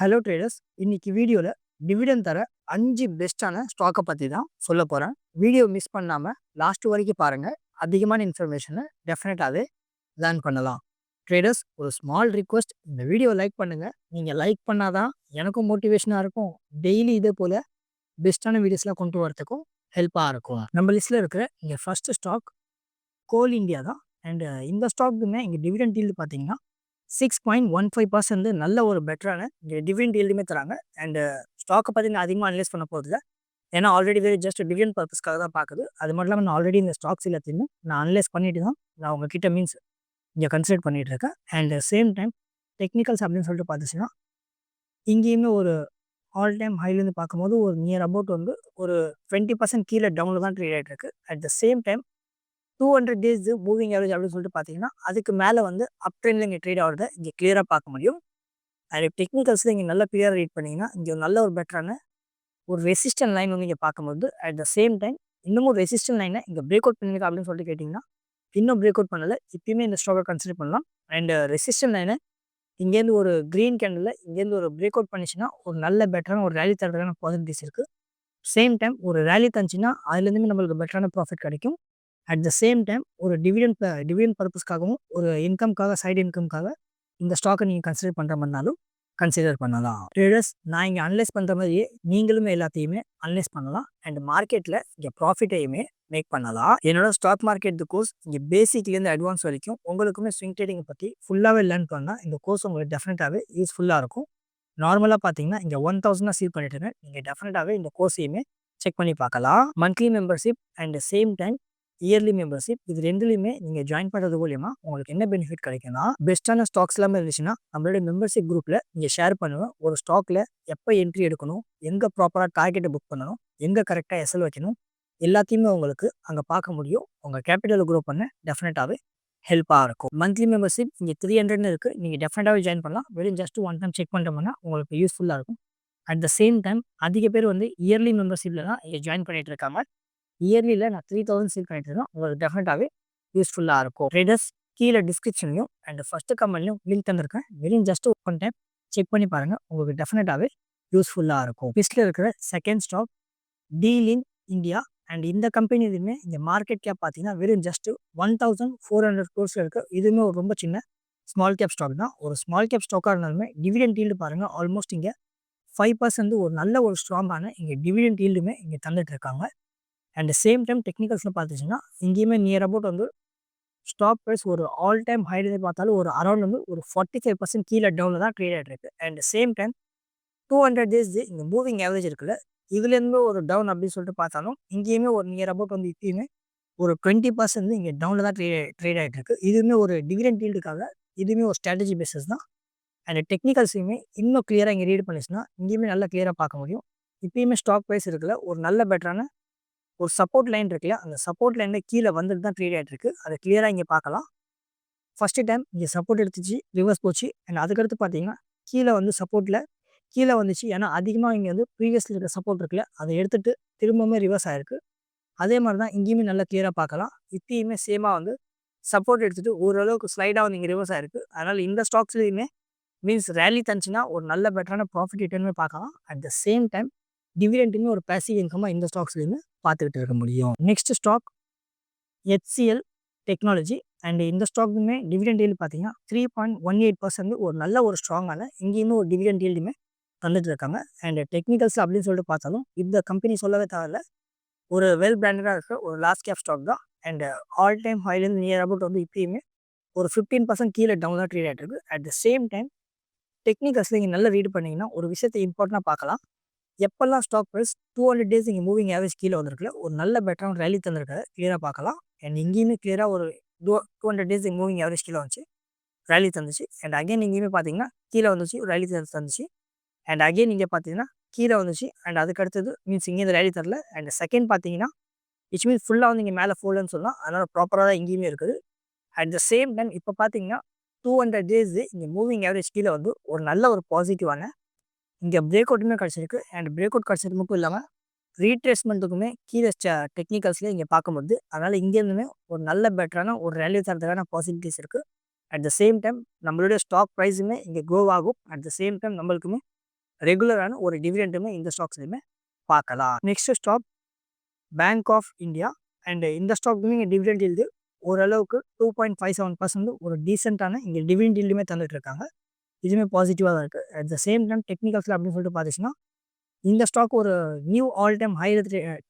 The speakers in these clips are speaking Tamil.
ஹலோ ட்ரேடர்ஸ் இன்னைக்கு வீடியோவில் டிவிடன் தர அஞ்சு பெஸ்ட்டான ஸ்டாக்கை பற்றி தான் சொல்ல போகிறேன் வீடியோ மிஸ் பண்ணாமல் லாஸ்ட் வரைக்கும் பாருங்கள் அதிகமான இன்ஃபர்மேஷனை டெஃபினட்டாகவே லேர்ன் பண்ணலாம். ட்ரேடர்ஸ் ஒரு ஸ்மால் ரிக்வஸ்ட் இந்த வீடியோ லைக் பண்ணுங்கள் நீங்கள் லைக் பண்ணால் தான் எனக்கும் மோட்டிவேஷனாக இருக்கும். டெய்லி இதே போல் பெஸ்ட்டான வீடியோஸ்லாம் கொண்டு வரத்துக்கும் ஹெல்ப்பாக இருக்கும். நம்ம லிஸ்ட்டில் இருக்கிற இங்கே ஃபஸ்ட்டு ஸ்டாக் கோல் இந்தியா தான். அண்டு இந்த ஸ்டாக்குமே இங்கே டிவிடன் டீல் பார்த்தீங்கன்னா six point one five percent நல்ல ஒரு பெட்டரான டிவிடெண்ட் ஈல்டுமே தராங்க. அண்டு ஸ்டாக்கை பற்றி நான் அதிகமாக அனலைஸ் பண்ண போகிறதில்ல ஏன்னா ஆல்ரெடி வெரி ஜஸ்ட் டிவிடெண்ட் பர்பஸ்க்காக தான் பார்க்குது அது மட்டும் இல்லாமல் நான் ஆல்ரெடி இந்த ஸ்டாக்ஸ் எல்லாத்தையுமே நான் அனலைஸ் பண்ணிட்டு தான் நான் உங்ககிட்ட மீன்ஸ் இங்கே கன்சிடர் பண்ணிகிட்டு இருக்கேன். அண்ட் சேம் டைம் டெக்னிக்கல்ஸ் அப்படின்னு சொல்லிட்டு பார்த்துச்சுன்னா இங்கேயுமே ஒரு ஆல் டைம் ஹைலேருந்து பார்க்கும்போது ஒரு நியர் அபவுட் வந்து ஒரு டுவெண்ட்டி பர்சன்ட் கீழே டவுனில் தான் ட்ரேட் ஆகிட்டு இருக்கு. At the same time two hundred days moving average அப்படின்னு சொல்லிட்டு பார்த்தீங்கன்னா அதுக்கு மேலே வந்து அப் ட்ரெண்டில் இங்கே ட்ரேட் ஆகிறத இங்கே கிளியராக பார்க்க முடியும். அது டெக்னிக்கல்ஸ் இங்கே நல்லா கிளியராக ரீட் பண்ணிங்கன்னா இங்கே நல்ல ஒரு பெட்டரான ஒரு ரெசிஸ்டன் லைன் வந்து இங்கே பார்க்கும்போது அட் த சேம் டைம் இன்னமும் ரெசிஸ்டன் லைனை இங்கே பிரேக் அவுட் பண்ணிருக்கா அப்படின்னு சொல்லிட்டு கேட்டிங்கன்னா இன்னும் பிரேக் அவுட் பண்ணலை. இப்பயுமே இந்த ஸ்டாக்கை கன்சிடர் பண்ணலாம். அண்ட் ரெசிஸ்டன் லைனை இங்கேருந்து ஒரு க்ரீன் கேண்டில் இங்கேருந்து ஒரு பிரேக் அவுட் பண்ணிச்சுன்னா ஒரு நல்ல பெட்டரான ஒரு ரேலி தரதுக்கான பாசிட்டிவ்ஸ் இருக்குது சேம் டைம் ஒரு ரேலி தந்துச்சுன்னா அதுலேருந்துமே நம்மளுக்கு பெட்டரான ப்ராஃபிட் கிடைக்கும். அட் த சேம் டைம் ஒரு டிவிடன் டிவிடன் பர்பஸ்க்காகவும் ஒரு இன்கம்காக சைடு இன்கம்காக இந்த ஸ்டாக்கை நீங்கள் கன்சிடர் பண்ணுற மாதிரினாலும் கன்சிடர் பண்ணலாம். ட்ரேடர்ஸ் நான் இங்கே அனலைஸ் பண்ணுற மாதிரியே நீங்களுமே எல்லாத்தையுமே அனலைஸ் பண்ணலாம். அண்ட் மார்க்கெட்டில் இங்கே ப்ராஃபிட்டையுமே மேக் பண்ணலாம். என்னோட ஸ்டாக் மார்க்கெட் கோர்ஸ் இங்கே பேசிக்லேருந்து அட்வான்ஸ் வரைக்கும் உங்களுக்குமே ஸ்விங் ட்ரேடிங்கை பற்றி ஃபுல்லாகவே லேர்ன் பண்ணால் இந்த கோர்ஸ் உங்களுக்கு டெஃபினட்டாகவே யூஸ்ஃபுல்லாக இருக்கும். நார்மலாக பார்த்தீங்கன்னா இங்கே ஒன் தௌசண்டாக சீல் பண்ணிட்டுருங்க நீங்கள் டெஃபினட்டாகவே இந்த கோர்ஸையுமே செக் பண்ணி பார்க்கலாம். Monthly membership and same time yearly membership. இது ரெண்டுலையுமே நீங்கள் ஜாயின் பண்ணுறது மூலியமாக உங்களுக்கு என்ன பெனிஃபிட் கிடைக்கும்னா பெஸ்ட்டான ஸ்டாக்ஸ் எல்லாமே இருந்துச்சுன்னா நம்மளோட மெம்பர்ஷிப் குரூப்பில் நீங்கள் ஷேர் பண்ணுவேன் ஒரு ஸ்டாக்கில் எப்போ என்ட்ரி எடுக்கணும் எங்கே ப்ராப்பராக டார்கெட்டை புக் பண்ணணும் எங்கே கரெக்டாக எஸ்எல் வைக்கணும் எல்லாத்தையுமே உங்களுக்கு அங்கே பார்க்க முடியும். உங்கள் கேபிட்டல் குரோ பண்ண டெஃபினட்டாகவே ஹெல்ப்பாக இருக்கும். மந்த்லி மெம்பர்ஷிப் இங்கே த்ரீ ஹண்ட்ரட்னு இருக்குது நீங்கள் டெஃபினட்டாகவே ஜாயின் பண்ணலாம். வெறும் ஜஸ்ட் ஒன் டைம் செக் பண்ணுறோம்னா உங்களுக்கு யூஸ்ஃபுல்லாக இருக்கும். அட் த சேம் டைம் அதிக பேர் வந்து இயர்லி மெம்பர்ஷிப்பில் தான் இங்கே ஜாயின் பண்ணிகிட்டு இருக்காங்க. இயர்லியில் நான் த்ரீ தௌசண்ட் சீல் பண்ணிட்டு இருக்கேன் உங்களுக்கு டெஃபினட்டாகவே யூஸ்ஃபுல்லாக இருக்கும். ட்ரேடர்ஸ் கீழே டிஸ்கிரிப்ஷன்லையும் அண்ட் ஃபஸ்ட்டு கமெண்ட்லையும் லிங்க் தந்திருக்கேன். வெறும் ஜஸ்ட் ஒன் டைம் செக் பண்ணி பாருங்கள் உங்களுக்கு டெஃபினட்டாகவே யூஸ்ஃபுல்லாக இருக்கும். லிஸ்ட்டில் இருக்கிற second stock deal in India and இந்த கம்பெனி இதுவுமே இந்த மார்க்கெட் கேப் பார்த்தீங்கன்னா வெறும் just one thousand four hundred கோர்ஸில் இருக்குது இதுவுமே ஒரு ரொம்ப சின்ன ஸ்மால் கேப் ஸ்டாக் தான். ஒரு ஸ்மால் கேப் ஸ்டாக்காக இருந்தாலுமே டிவிடெண்ட் ஈல்டு பாருங்கள் ஆல்மோஸ்ட் இங்கே ஃபைவ் பர்சன்ட் ஒரு நல்ல ஒரு ஸ்ட்ராங்கான இங்கே டிவிடெண்ட் ஈல்டுமே இங்கே தந்துட்டு இருக்காங்க. அண்ட் சேம் டைம் டெக்னிக்கல்ஸில் பார்த்துச்சுன்னா இங்கேயுமே நியர் அபவுட் வந்து ஸ்டாக் ப்ரைஸ் ஒரு ஆல் டைம் ஹைடே பார்த்தாலும் ஒரு அரௌண்ட் வந்து ஒரு ஃபார்ட்டி ஃபைவ் பர்சன்ட் கீழே டவுனில் தான் ட்ரேட் ஆகிட்டு and same time two hundred days இங்கே மூவிங் ஆவரேஜ் இருக்குல்ல இதுலேருந்து ஒரு டவுன் அப்படின்னு சொல்லிட்டு பார்த்தாலும் இங்கேயுமே ஒரு நியர் அபவுட் வந்து இப்பயுமே ஒரு டுவெண்ட்டி பர்சன்ட் இங்கே டவுனில் தான் ட்ரே ட்ரேட் ஆகிட்டு இருக்கு இதுவுமே ஒரு டிவிடெண்ட் ஃபீல்டுக்காக இதுவுமே ஒரு ஸ்ட்ராட்டஜி பேசஸ் தான். அண்ட் டெக்னிக்கல்ஸையுமே இன்னும் கிளியராக இங்கே ரீட் பண்ணிச்சுன்னா இங்கேயுமே நல்லா கிளியராக பார்க்க முடியும். இப்பயுமே ஸ்டாக் ப்ரைஸ் இருக்குல்ல ஒரு நல்ல பெட்டரான ஒரு சப்போர்ட் லைன் இருக்குல்ல அந்த சப்போர்ட் லைனில் கீழே வந்துட்டு தான் ட்ரேட் ஆகிட்டு இருக்கு. அதை கிளியராக இங்கே பார்க்கலாம். ஃபஸ்ட்டு டைம் இங்கே சப்போர்ட் எடுத்துச்சு ரிவர்ஸ் போச்சு. அண்ட் அதுக்கடுத்து பார்த்தீங்கன்னா கீழே வந்து சப்போர்ட்டில் கீழே வந்துச்சு. ஏன்னா அதிகமாக இங்கே வந்து ப்ரீவியஸில் இருக்கிற சப்போர்ட் இருக்குல்ல அதை எடுத்துகிட்டு திரும்பவுமே ரிவர்ஸ் ஆகிருக்கு அதே மாதிரி தான் இங்கேயுமே நல்லா கிளியராக பார்க்கலாம். இப்பயுமே சேமாக வந்து சப்போர்ட் எடுத்துகிட்டு ஓரளவுக்கு ஸ்லைடாக வந்து இங்கே ரிவர்ஸ் ஆகிருக்கு அதனால் இந்த ஸ்டாக்ஸ்லேயுமே மீன்ஸ் ரேலி தந்துச்சுன்னா ஒரு நல்ல பெட்டரான ப்ராஃபிட் ரிட்டர்னுமே பார்க்கலாம். அட் த சேம் டைம் டிவிடெண்ட்டுமே ஒரு பேசிவ் இன்கமாக இந்த ஸ்டாக்ஸ்லேயுமே பார்த்துக்கிட்டு இருக்க முடியும். Next stock HCL technology and இந்த ஸ்டாக்குமே டிவிடெண்ட் டீல் பார்த்தீங்கன்னா three point one eight percent ஒரு நல்ல ஒரு ஸ்ட்ராங்கான இங்கேயுமே ஒரு டிவிடெண்ட் டீல்டுமே தந்துட்டு இருக்காங்க. அண்ட் டெக்னிக்கல்ஸ் அப்படின்னு சொல்லிட்டு பார்த்தாலும் இந்த கம்பெனி சொல்லவே தேவையில்ல ஒரு வெல் பிராண்டடாக இருக்க ஒரு லாஸ்ட் கேப் ஸ்டாக் தான். அண்ட் ஆல் டைம் ஹைலேருந்து நியர் அபவுட் வந்து இப்பயுமே ஒரு ஃபிஃப்டீன் பர்சன்ட் கீழே டவுன் தான் ட்ரீட் ஆகிட்டு இருக்கு. அட் த சேம் டைம் டெக்னிக்கல்ஸில் நீங்கள் நல்லா ரீட் பண்ணிங்கன்னா ஒரு விஷயத்தை இம்பார்ட்டண்டாக பார்க்கலாம். எப்போல்லாம் stock price two hundred days இங்கே மூவிங் ஆவரேஜ் கீழே வந்திருக்குல்ல ஒரு நல்ல பெட்டரான ரேலி தந்திருக்காரு கிளியராக பார்க்கலாம். அண்ட் இங்கேயுமே கிளியராக ஒரு two two hundred days moving average கீழே வந்துச்சு. ரேலி தந்துச்சு. அண்ட் அகைன் இங்கேயுமே பார்த்தீங்கன்னா கீழே வந்துச்சு ரேலி தந்துச்சு. அண்ட் அகைன் இங்கே பார்த்தீங்கன்னா கீழே வந்துச்சு. அண்ட் அதுக்கு அடுத்தது மீன்ஸ் இங்கே இந்த ரேலி தரல. அண்ட் செகண்ட் பார்த்தீங்கன்னா இட்ஸ் மீன்ஸ் ஃபுல்லாக வந்து இங்கே மேலே ஃபோல்டுன்னு சொல்லலாம் அதனால் ப்ராப்பராக தான் இங்கேயுமே இருக்குது. அட் த சேம் டைம் இப்போ பார்த்தீங்கன்னா டூ ஹண்ட்ரட் டேஸ் இங்கே மூவிங் ஆவரேஜ் கீழே வந்து ஒரு நல்ல ஒரு பாசிட்டிவான இங்கே பிரேக் அவுட்டுமே கிடச்சிருக்கு. அண்ட் பிரேக் அவுட் கிடச்சது மட்டும் இல்லாமல் ரீட்ரேஸ்மெண்ட்டுக்குமே கீழே டெக்னிக்கல்ஸ்லேயே இங்கே பார்க்கும்போது அதனால் இங்கேருந்துமே ஒரு நல்ல பெட்டரான ஒரு ரேல்யூ தரதுக்கான பாசிபிலிட்டிஸ் இருக்குது அட் த சேம் டைம் நம்மளுடைய ஸ்டாக் ப்ரைஸுமே இங்கே க்ரோ ஆகும். அட் த சேம் டைம் நம்மளுக்குமே ரெகுலரான ஒரு டிவிடெண்ட்டுமே இந்த ஸ்டாக்ஸ்லையுமே பார்க்கலாம் next stock bank of India and இந்த ஸ்டாக்குமே இங்கே டிவிடெண்ட் இல்டு ஓரளவுக்கு two point five seven percent ஒரு டீசெண்டான இங்கே டிவிடெண்ட் இல்டுமே தந்துட்டு இருக்காங்க. இதுவுமே பாசிட்டிவாக தான் இருக்குது அட் த சேம் டைம் டெக்னிக்கல்ஸில் அப்படின்னு சொல்லிட்டு பார்த்துச்சுன்னா இந்த ஸ்டாக் ஒரு new all time high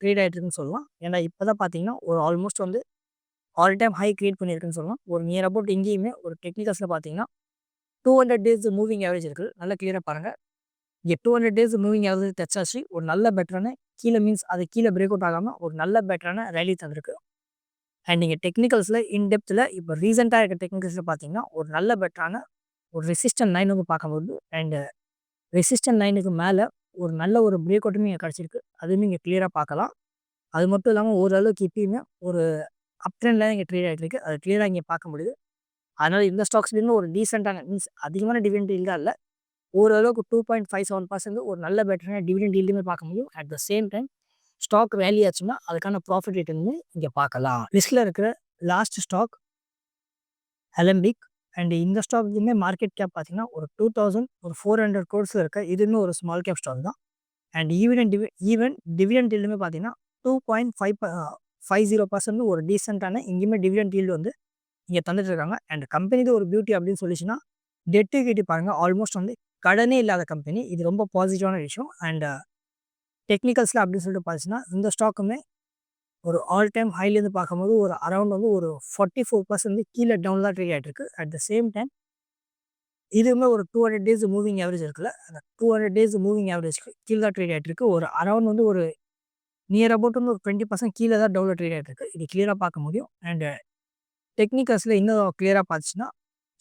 trade ஆகிட்டுருக்குன்னு சொல்லலாம். ஏன்னா இப்போ தான் பார்த்தீங்கன்னா ஒரு ஆல்மோஸ்ட் வந்து ஆல் டைம் ஹை கிரியேட் பண்ணியிருக்குன்னு சொல்லலாம். ஒரு நியர் அபவுட் இங்கேயுமே ஒரு டெக்னிக்கல்ஸில் பார்த்தீங்கன்னா two hundred days moving average இருக்குது நல்லா கிளியராக பாருங்கள் இங்கே two hundred days moving average தச்சாச்சு. ஒரு நல்ல பெட்டரான கீழே மீன்ஸ் அது கீழே பிரேக் அவுட் ஆகாமல் ஒரு நல்ல பெட்டரான ரேலி தந்திருக்கு. அண்ட் நீங்கள் டெக்னிக்கல்ஸில் இன்டெப்த்தில் இப்போ ரீசெண்டாக இருக்க டெக்னிக்கல்ஸில் பார்த்தீங்கன்னா ஒரு நல்ல பெட்டரான ஒரு ரெசிஸ்டன் லைனுக்கு பார்க்கும்போது அண்டு ரெசிஸ்டன் லைனுக்கு மேலே ஒரு நல்ல ஒரு பிரேக் அவுட்டுமே இங்கே கிடச்சிருக்கு. அதுவுமே இங்கே கிளியராக பார்க்கலாம். அது மட்டும் இல்லாமல் ஓரளவுக்கு இப்பயுமே ஒரு அப் ட்ரெண்டில் இங்கே ட்ரேட் ஆகிட்டு இருக்கு. அது கிளியராக இங்கே பார்க்க முடியுது. அதனால் இந்த ஸ்டாக்ஸ்லேருந்து ஒரு டீசெண்டான மீன்ஸ் அதிகமான டிவிடெண்ட் இல்லை இல்லை. ஓரளவுக்கு two point five seven percent ஒரு நல்ல பெட்டரான டிவிடெண்ட் ஈல்டுமே பார்க்க முடியும். At the same time stock value ஆச்சுன்னா அதுக்கான ப்ராஃபிட் ரேட்டுன்னு இங்கே பார்க்கலாம். லிஸ்ட்டில் இருக்கிற லாஸ்ட் ஸ்டாக் அலம்பிக் அண்ட் இந்த ஸ்டாக்லையுமே மார்க்கெட் கேப் பார்த்தீங்கன்னா ஒரு டூ தௌசண்ட் ஒரு ஃபோர் ஹண்ட்ரட் கோர்ஸில் இருக்க இதுவுமே ஒரு ஸ்மால் கேப் ஸ்டாக் தான். And even TV even dividend ஈல்டுமே பார்த்தீங்கன்னா two point five five zero percent ஒரு டீசெண்டான இங்கேயுமே டிவிடெண்ட் ஈல்டு வந்து இங்கே தந்துட்டு இருக்காங்க. அண்ட் கம்பெனிது ஒரு பியூட்டி அப்படின்னு சொல்லிச்சுன்னா டெட்டு கிட்டி பாருங்கள் ஆல்மோஸ்ட் வந்து கடனே இல்லாத கம்பெனி. இது ரொம்ப பாசிட்டிவான விஷயம். அண்ட் டெக்னிக்கல்ஸில் அப்படின்னு சொல்லிட்டு பார்த்துச்சுன்னா இந்த ஸ்டாக்குமே ஒரு ஆல் டைம் ஹைலேருந்து பார்க்கும்போது ஒரு அரௌண்ட் வந்து ஒரு ஃபார்ட்டி ஃபோர் பர்சன்ட் கீழே டவுன் தான் ட்ரேட் ஆகிட்டு இருக்கு அட் த சேம் டைம் இதுவுமே ஒரு two hundred days moving average இருக்குல்ல? அந்த two hundred days moving average கீழே தான் ட்ரேட் ஆகிட்டு இருக்கு ஒரு அரௌண்ட் வந்து ஒரு நியர் அபவுட் வந்து ஒரு டுவெண்ட்டி பர்சன்ட் கீழே தான் டவுனில் ட்ரேட் ஆகிட்டு இருக்கு இது கிளியராக பார்க்க முடியும். அண்ட் டெக்னிக்கல்ஸில் இன்னும் கிளியராக பார்த்துச்சுன்னா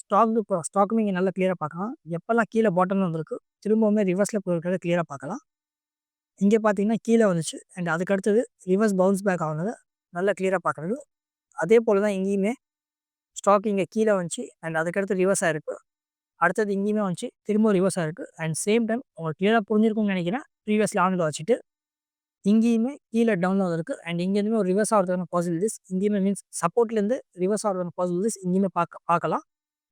ஸ்டாக் இப்போ ஸ்டாக்குமே இங்கே நல்லா கிளியராக பார்க்கலாம். எப்போல்லாம் கீழே பாட்டம் வந்திருக்கு திரும்பவுமே ரிவர்ஸில் போயிருக்கிறத கிளியராக பார்க்கலாம். இங்கே பார்த்தீங்கன்னா கீழே வந்துச்சு. அண்ட் அதுக்கு அடுத்தது ரிவர்ஸ் பவுன்ஸ் பேக் ஆகுனது நல்லா கிளியராக பார்க்குறது அதே போல் தான் இங்கேயுமே ஸ்டாக் இங்கே கீழே வந்துச்சு. அண்ட் அதுக்கடுத்து ரிவர்ஸ் ஆகிருக்கு அடுத்தது இங்கேயுமே வந்துச்சு திரும்ப ரிவர்ஸ் ஆகிருக்கு அண்ட் சேம் டைம் உங்களுக்கு கிளியராக புரிஞ்சிருக்கும்னு நினைக்கிறேன் ப்ரீவியஸ் ஆனில் வச்சுட்டு. இங்கேயுமே கீழே டவுனில் வந்திருக்கு. அண்ட் இங்கேருந்துமே ஒரு ரிவர்ஸ் ஆகிறதுக்கான பாசிபிலிட்டிஸ் இங்கேயுமே மீன்ஸ் சப்போர்ட்லேருந்து ரிவர்ஸ் ஆகிறதுக்கான பாசிபிலிட்டிஸ் இங்கேயுமே பார்க்க பார்க்கலாம்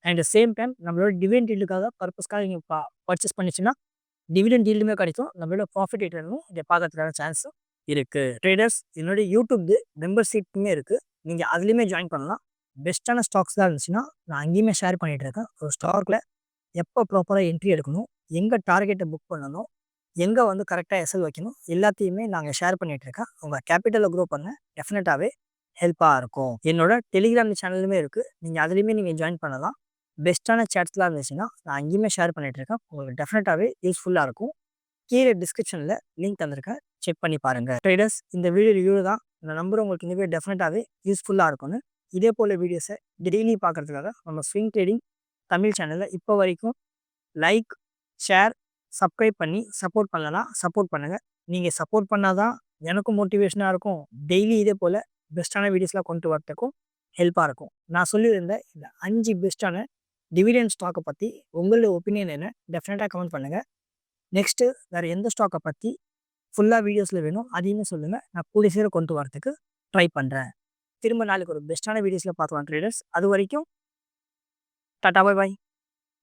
அண்ட் சேம் டைம் நம்மளோட டிவைன் டீல்டுக்காக பர்பஸ்க்காக இங்கே பா பர்ச்சேஸ் பண்ணிச்சுன்னா டிவிடன் டீல்டுமே கிடைக்கும். நம்மளோட ப்ராஃபிட் ரிட்டர்னும் இதை பார்க்கறதுக்கான சான்ஸும் இருக்குது ட்ரேடர்ஸ் என்னுடைய யூடியூப் மெம்பர்ஷிப்புமே இருக்குது நீங்கள் அதுலேயுமே ஜாயின் பண்ணலாம். பெஸ்ட்டான ஸ்டாக்ஸ் தான் இருந்துச்சுன்னா நான் அங்கேயுமே ஷேர் பண்ணிகிட்டு இருக்கேன். ஒரு ஸ்டாக்கில் எப்போ ப்ராப்பராக என்ட்ரி எடுக்கணும் எங்கே டார்கெட்டை புக் பண்ணணும் எங்கே வந்து கரெக்டாக எசல் வைக்கணும் எல்லாத்தையுமே நாங்கள் ஷேர் பண்ணிகிட்டு இருக்கேன். உங்கள் கேபிட்டலை க்ரோ பண்ண டெஃபினட்டாகவே ஹெல்ப்பாக இருக்கும். என்னோட டெலிகிராம் சேனலுமே இருக்குது நீங்கள் அதுலேயுமே நீங்கள் ஜாயின் பண்ணலாம். பெஸ்ட்டான சேட்ஸ்லாம் இருந்துச்சுன்னா நான் அங்கேயுமே ஷேர் பண்ணிகிட்டு இருக்கேன் உங்களுக்கு டெஃபினட்டாகவே யூஸ்ஃபுல்லாக இருக்கும். கீழே டிஸ்கிரிப்ஷனில் லிங்க் தந்திருக்கேன். செக் பண்ணி பாருங்கள் ட்ரேடர்ஸ் இந்த வீடியோ ரிவ்யூ தான் இந்த நம்பர் உங்களுக்கு இந்த வீடியோ டெஃபினட்டாகவே யூஸ்ஃபுல்லாக இருக்கும்னு. இதே போல் வீடியோஸை டெய்லி பார்க்குறதுக்காக நம்ம ஸ்விங் ட்ரேடிங் தமிழ் சேனலில் இப்போ வரைக்கும் லைக் ஷேர் சப்ஸ்கிரைப் பண்ணி சப்போர்ட் பண்ணலாம் சப்போர்ட் பண்ணுங்கள் நீங்கள் சப்போர்ட் பண்ணால் தான் எனக்கும் மோட்டிவேஷனாக இருக்கும். டெய்லி இதே போல் பெஸ்ட்டான வீடியோஸ்லாம் கொண்டு வரத்துக்கும் ஹெல்ப்பாக இருக்கும். நான் சொல்லியிருந்த இந்த அஞ்சு பெஸ்ட்டான டிவிடெண்ட் ஸ்டாக்கை பற்றி உங்களோட ஒப்பீனியன் என்ன? டெஃபினட்டாக கமெண்ட் பண்ணுங்கள் நெக்ஸ்ட்டு வேறு எந்த ஸ்டாக்கை பற்றி ஃபுல்லாக வீடியோஸில் வேணும் அதையுமே சொல்லுங்கள் நான் கூடிய சீர கொண்டு வரதுக்கு ட்ரை பண்ணுறேன் திரும்ப நாளைக்கு ஒரு பெஸ்ட்டான வீடியோஸில் பார்க்கலாம் ட்ரேடர்ஸ் அது வரைக்கும் டாட்டா பாய் பாய்.